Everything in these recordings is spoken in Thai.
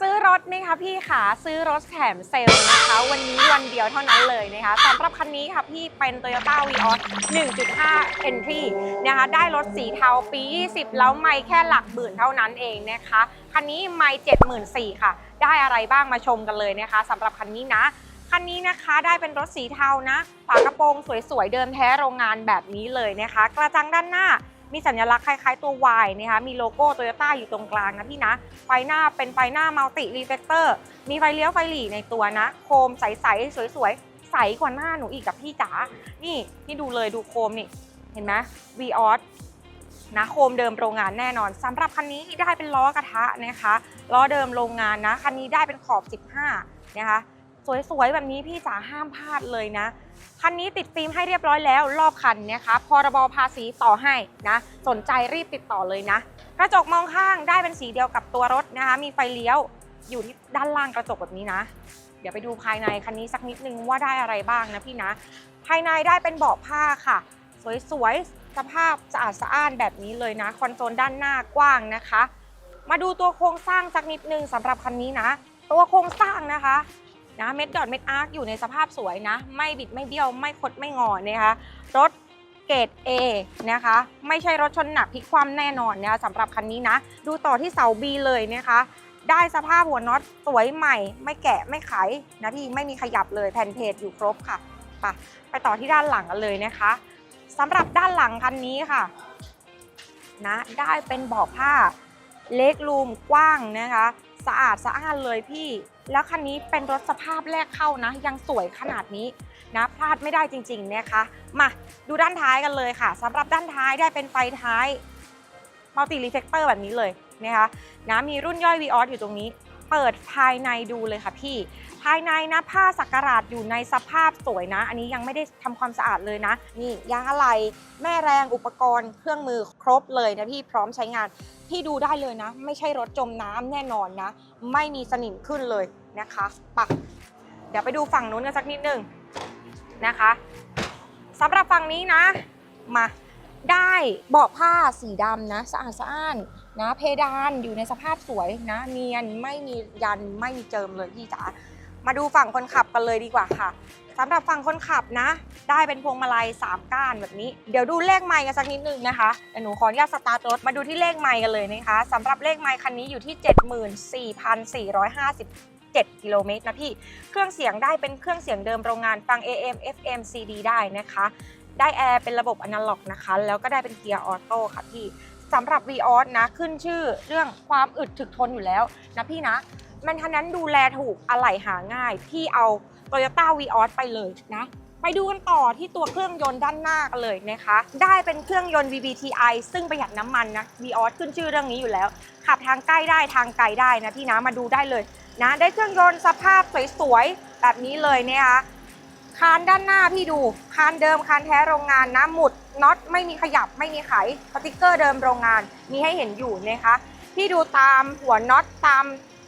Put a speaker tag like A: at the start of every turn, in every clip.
A: ซื้อรถนะคะพี่ขาซื้อรถแถมเซลล์นะคะ วันนี้วันเดียวเท่านั้นเลยนะคะสำหรับคันนี้ค่ะพี่เป็น Toyota Vios 1.5 Entry นะคะได้รถสีเทาปี 20 แล้วไม่แค่หลักหมื่นเท่านั้นเองนะคะคันนี้ไม่74,000ค่ะ ได้อะไรบ้างมาชมกันเลยนะคะสำหรับคันนี้นะคันนี้นะคะได้เป็นรถสีเทานะฝากระโปรงสวยๆเดิมแท้โรงงานแบบนี้เลยนะคะ กระจังด้านหน้า มีสัญลักษณ์คล้ายๆตัว Y นะคะมีโลโก้โตโยต้าอยู่ตรงกลางนะพี่นะ ไฟหน้าเป็นไฟหน้ามัลติรีเฟกเตอร์มีไฟเลี้ยวไฟหลีในตัวนะ โคมใสๆสวยๆ ใสกว่าหน้าหนูอีกกับพี่จ๋า นี่นี่ดูเลยดูโคมนี่เห็นไหม v ีออสนะโคมเดิมโรงงานแน่นอนสำหรับคันนี้ได้เป็นล้อกระทะนะคะล้อเดิมโรงงานนะคันนี้ได้เป็นขอบ 15 นะคะ สวยๆ แบบนี้พี่จ๋าห้ามพลาดเลยนะ คันนี้ติดฟิล์มให้เรียบร้อยแล้วรอบคันนะคะพรบภาษีต่อให้นะ สนใจรีบติดต่อเลยนะ กระจกมองข้างได้เป็นสีเดียวกับตัวรถนะคะ มีไฟเลี้ยวอยู่ที่ด้านล่างกระจกแบบนี้นะ เดี๋ยวไปดูภายในคันนี้สักนิดนึงว่าได้อะไรบ้างนะพี่นะ ภายในได้เป็นเบาะผ้าค่ะ สวยๆสภาพสะอาดสะอ้านแบบนี้เลยนะคอนโซลด้านหน้ากว้างนะคะ มาดูตัวโครงสร้างสักนิดนึงสำหรับคันนี้นะ ตัวโครงสร้างนะคะ นะเม็ดดอทเม็ดอาร์คอยู่ในสภาพสวยนะ ไม่บิดไม่เบี้ยวไม่คดไม่งอนะคะรถเกรด A นะคะ ไม่ใช่รถชนหนักพลิกคว่ำแน่นอนนะคะสำหรับคันนี้นะ ดูต่อที่เสา B เลยนะคะ ได้สภาพหัวน็อตสวยใหม่ ไม่แกะไม่ไขนะพี่ไม่มีขยับเลยแผ่นเพจอยู่ครบค่ะไปไปต่อที่ด้านหลังกันเลยนะคะสำหรับด้านหลังคันนี้ค่ะนะได้เป็นเบาะผ้าเล็กรูมกว้างนะคะ สะอาดสะอ้านเลยพี่ แล้วคันนี้เป็นรถสภาพแรกเข้านะ ยังสวยขนาดนี้นะพลาดไม่ได้จริงๆนะคะ มาดูด้านท้ายกันเลยค่ะสำหรับด้านท้ายได้เป็นไฟท้ายมัลติรีเฟกเตอร์แบบนี้เลยนะคะนะมีรุ่นย่อย v ีออสอยู่ตรงนี้ เปิดภายในดูเลยค่ะพี่ ภายในนะผ้าสักการาดอยู่ในสภาพสวยนะ อันนี้ยังไม่ได้ทำความสะอาดเลยนะ นี่ยางอะไหล่แม่แรงอุปกรณ์เครื่องมือครบเลยนะพี่พร้อมใช้งานพี่ดูได้เลยนะ ไม่ใช่รถจมน้ำแน่นอนนะ ไม่มีสนิมขึ้นเลยนะคะปะเดี๋ยวไปดูฝั่งนู้นกันสักนิดนึงนะคะสำหรับฝั่งนี้นะ มาได้เบาะผ้าสีดำนะ สะอาดสะอ้าน นะเพดานอยู่ในสภาพสวยนะเนียนไม่มียันไม่มีเจิมเลยพี่จ๋ามาดูฝั่งคนขับกันเลยดีกว่าค่ะสำหรับฝั่งคนขับนะ ได้เป็นพวงมาลัย 3 ก้านแบบนี้ เดี๋ยวดูเลขไมค์กันสักนิดนึงนะคะเดี๋ยวหนูขออนุญาตสตาร์ทรถมาดูที่เลขไมค์กันเลยนะคะสำหรับเลขไมค์คันนี้อยู่ที่ 74,457กิโลเมตรนะพี่ เครื่องเสียงได้เป็นเครื่องเสียงเดิมโรงงานฟัง AM FM CD ได้นะคะ ได้แอร์เป็นระบบอนาล็อกนะคะ แล้วก็ได้เป็นเกียร์ออโต้ค่ะพี่ สำหรับ v ีออสนะขึ้นชื่อเรื่องความอึดถึกทนอยู่แล้วนะพี่นะ มันทันนั้นดูแลถูกอะไหล่หาง่าย พี่เอา Toyota v ีออสไปเลยนะ ไปดูกันต่อที่ตัวเครื่องยนต์ด้านหน้ากันเลยนะคะ ได้เป็นเครื่องยนต์ VVTi ซึ่งประหยัดน้ำมันนะ v ีออสขึ้นชื่อเรื่องนี้อยู่แล้ว ขับทางใกล้ได้ทางไกลได้นะพี่นะมาดูได้เลยนะได้เครื่องยนต์สภาพสวยๆแบบนี้เลยนะคะคานด้านหน้าพี่ดูคานเดิมคานแท้โรงงานนะหมุดน็อต ไม่มีขยับไม่มีไขสติกเกอร์เดิมโรงงานมีให้เห็นอยู่นะคะพี่ดูตามหัวน็อตตาม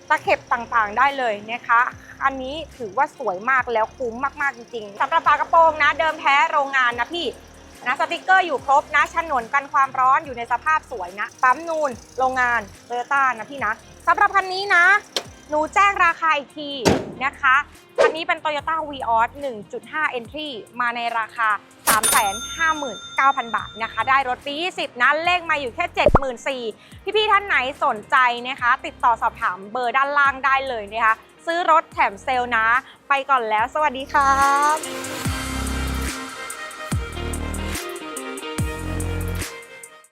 A: ตะเข็บต่างๆได้เลยนะคะ อันนี้ถือว่าสวยมากแล้วคุ้มมากๆจริงๆสำหรับฝากระโปรงนะเดิมแท้โรงงานนะพี่นะสติกเกอร์อยู่ครบนะฉนวนกันความร้อนอยู่ในสภาพสวยนะปั๊มนูนโรงงานโตโยต้านะพี่นะสำหรับคันนี้นะ หนูแจ้งราคาอีกทีนะคะคันนี้เป็น Toyota v ีออส1.5 Entry มาในราคา 359,000 บาทนะคะ ได้รถปี 20 นะ เลขมาอยู่แค่ 74,000พี่ๆท่านไหนสนใจนะคะ ติดต่อสอบถามเบอร์ด้านล่างได้เลยนะคะ ซื้อรถแถมเซลล์นะ ไปก่อนแล้ว สวัสดีครับ